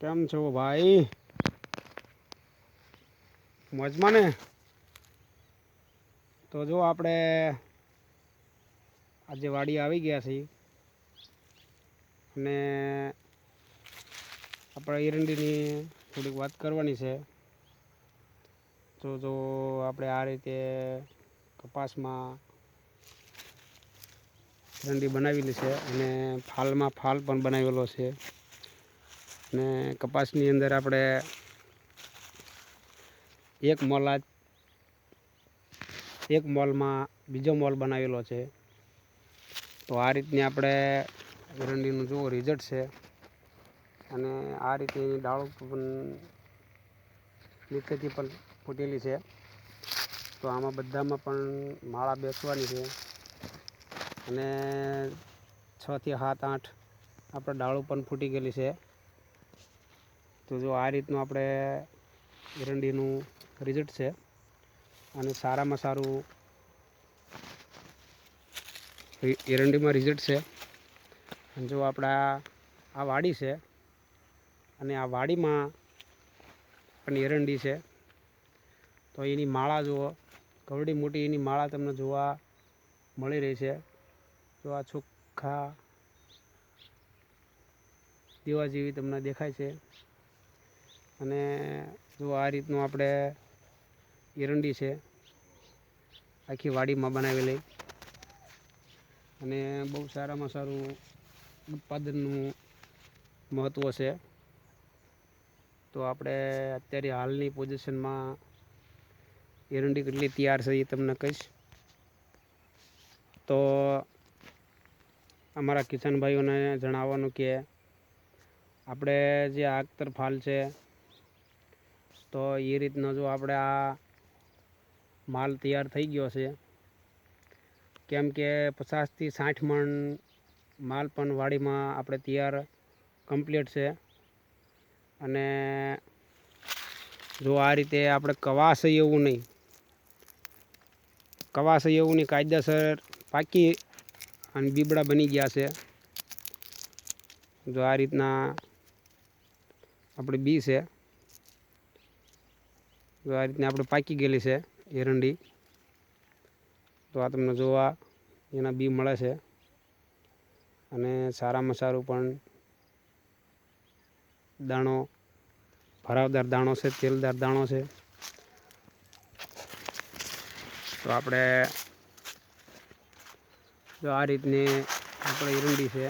કેમ છો ભાઈ? મોજમાં ને? તો જો આપણે આજે વાડી આવી ગયા છીએ. અને આપણે એરંડીની થોડીક વાત કરવાની છે. તો જો આપણે આ રીતે કપાસમાં એરંડી બનાવેલી છે અને ફાલમાં ફાલ પણ બનાવેલો છે. ને કપાસની અંદર આપણે એક મોલ એક મોલમાં બીજો મોલ બનાવેલો છે. તો આ રીતની આપણે એરંડીનું જુઓ રિઝલ્ટ છે. અને આ રીતે એની ડાળો પણ નીચેથી પણ ફૂટેલી છે. તો આમાં બધામાં પણ માળા બેસવાની છે. અને છથી સાત, આઠ આપણે ડાળો પણ ફૂટી ગયેલી છે. તો જો આ રીતનું આપણે એરંડીનું રિઝલ્ટ છે અને સારામાં સારું એરંડીમાં રિઝલ્ટ છે. અને જો આપણા આ વાડી છે અને આ વાડીમાં પણ એરંડી છે. તો એની માળા જુઓ, કવડી મોટી એની માળા તમને જોવા મળી રહી છે. જો આ ચોખ્ખા દેવા જેવી તમને દેખાય છે. અને જો આ રીતનું આપણે એરંડી છે, આખી વાડીમાં બનાવેલી. અને બહુ સારામાં સારું ઉત્પાદનનું મહત્ત્વ છે. તો આપણે અત્યારે હાલની પોઝિશનમાં એરંડી કેટલી તૈયાર છે એ તમને કહીશ. તો અમારા કિસાન ભાઈઓને જણાવવાનું કે આપણે જે આગતર ફાલ છે તો એ રીતનો જો આપણે આ માલ તૈયાર થઈ ગયો છે. કેમ કે પચાસથી સાઠ મણ માલ પણ વાડીમાં આપણે તૈયાર કમ્પ્લીટ છે. અને જો આ રીતે આપણે કવાશે એવું નહીં. કવાશે એવું નહીં કાયદેસર પાકી અને બીબડા બની ગયા છે. જો આ રીતના આપણે બી છે. જો આ રીતના આપણે પાકી ગયેલી છે એરંડી તો આ તમને જોવા એના બી મળે છે. અને સારામાં સારું પણ દાણો, ભરાવદાર દાણો છે, તેલદાર દાણો છે. તો આપણે જો આ રીતની આપણે એરંડી છે.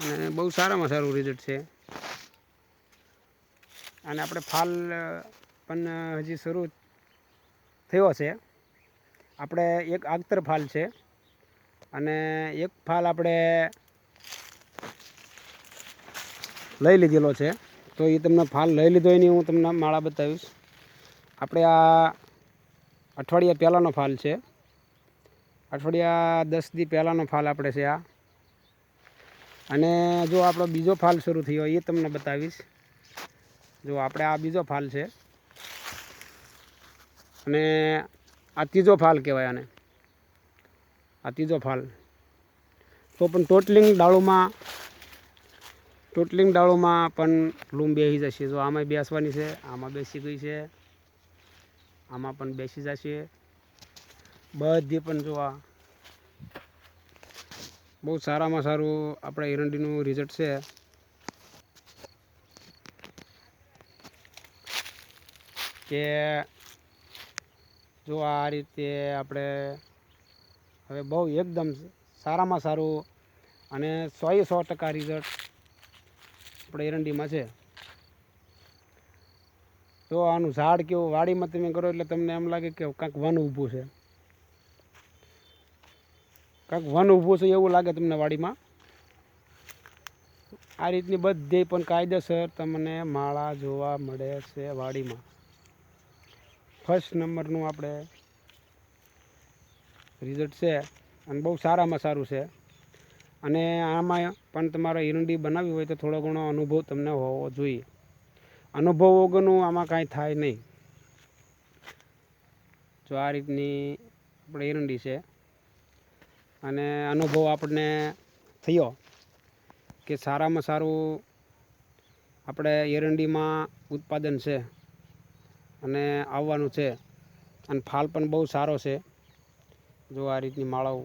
અને બહુ સારામાં સારું રિઝલ્ટ છે. અને આપણે ફાલ પણ હજી શરૂ થયો છે. આપણે એક આગતર ફાલ છે અને એક ફાલ આપણે લઈ લીધેલો છે. તો એ તમને ફાલ લઈ લીધો એની હું તમને માળા બતાવીશ. આપણે આ અઠવાડિયા પહેલાંનો ફાલ છે. અઠવાડિયા દસ દી પહેલાંનો ફાલ આપણે છે આ. અને જો આપણો બીજો ફાલ શરૂ થયો એ તમને બતાવીશ. જો આપણે આ બીજો ફાલ છે. અને આ ત્રીજો ફાલ કહેવાય આને. આ ત્રીજો ફાલ. તો પણ ટોટલિંગ ડાળુમાં ટોટલિંગ ડાળુમાં પણ લૂમ બેસી જશે. જો આમાં બેસવાની છે, આમાં બેસી ગઈ છે, આમાં પણ બેસી જશે. બધી પણ જો આ બહુ સારામાં સારું આપણે એરંડીનું રિઝલ્ટ છે. કે જો આ રીતે આપણે હવે બહુ એકદમ સારામાં સારું અને સોએ સો ટકા રિઝલ્ટ આપણે એરંડીમાં છે. તો આનું ઝાડ કેવું, વાડીમાં તમે કરો એટલે તમને એમ લાગે કે કાંઈક વન ઊભું છે. કાંઈક વન ઊભું છે એવું લાગે તમને વાડીમાં. આ રીતની બધી પણ કાયદેસર તમને માળા જોવા મળે છે વાડીમાં. ફર્સ્ટ નંબરનું આપણે રિઝલ્ટ છે અને બહુ સારામાં સારું છે. અને આમાં પણ તમારે ઈરંડી બનાવવી હોય તો થોડો ઘણો અનુભવ તમને હોવો જોઈએ. અનુભવ વગરનું આમાં કાંઈ થાય નહીં. જો આ રીતની આપણે એરંડી છે. અને અનુભવ આપણને થયો કે સારામાં સારું આપણે એરંડીમાં ઉત્પાદન છે. અને આવવાનું છે. અને ફાલ પણ બહુ સારો છે. જો આ રીતની માળાઓ